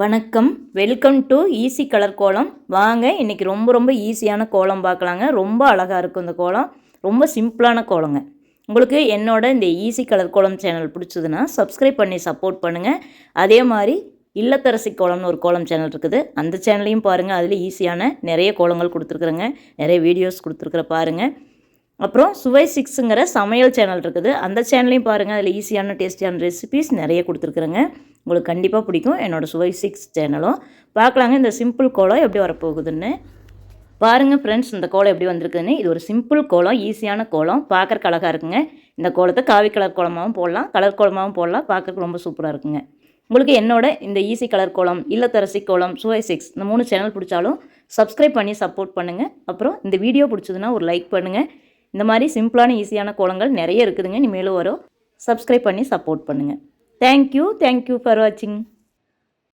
வணக்கம். Welcome to easy colour கோலம் வாங்க இன்றைக்கி ரொம்ப ரொம்ப ஈஸியான கோலம் பார்க்கலாங்க. ரொம்ப அழகாக இருக்கும் இந்த கோலம். ரொம்ப சிம்பிளான கோலங்க. உங்களுக்கு என்னோட இந்த ஈஸி கலர் கோலம் சேனல் பிடிச்சதுன்னா சப்ஸ்கிரைப் பண்ணி சப்போர்ட் பண்ணுங்கள் அதே மாதிரி இல்லத்தரசி கோலம்னு ஒரு கோலம் சேனல் இருக்குது. அந்த சேனலையும் பாருங்கள் அதில் ஈஸியான நிறைய கோலங்கள் கொடுத்துருக்குறேங்க. நிறைய வீடியோஸ் கொடுத்துருக்குற பாருங்கள் அப்புறம் சுவை சிக்ஸுங்கிற சமையல் சேனல் இருக்குது. அந்த சேனலையும் பாருங்கள் அதில் ஈஸியான டேஸ்டியான ரெசிபீஸ் நிறைய கொடுத்துருக்குறேங்க. உங்களுக்கு கண்டிப்பாக பிடிக்கும் என்னோடய சுவை சிக்ஸ் சேனலும் பார்க்கலாங்க இந்த சிம்பிள் கோலம் எப்படி வரப்போகுதுன்னு. பாருங்கள் ஃப்ரெண்ட்ஸ் இந்த கோலம் எப்படி வந்திருக்குதுன்னு. இது ஒரு சிம்பிள் கோலம் ஈஸியான கோலம் பார்க்குறக்கு அழகாக இருக்குங்க. இந்த கோலத்தை காவி கலர் கோலமாகவும் போடலாம் கலர் கோலமாகவும் போடலாம். பார்க்குறக்கு ரொம்ப சூப்பராக இருக்குங்க. உங்களுக்கு என்னோட இந்த ஈஸி கலர் கோலம் இல்லத்தரசி கோலம் சுவை சிக்ஸ் இந்த மூணு சேனல் பிடிச்சாலும் சப்ஸ்கிரைப் பண்ணி சப்போர்ட் பண்ணுங்கள் அப்புறம் இந்த வீடியோ பிடிச்சதுன்னா ஒரு லைக் பண்ணுங்கள் இந்த மாதிரி சிம்பிளான ஈஸியான கோலங்கள் நிறைய இருக்குதுங்க. இனிமேலும் வரும். சப்ஸ்கிரைப் பண்ணி சப்போர்ட் பண்ணுங்கள் தேங்க்யூ தேங்க்யூ ஃபார் வாட்சிங்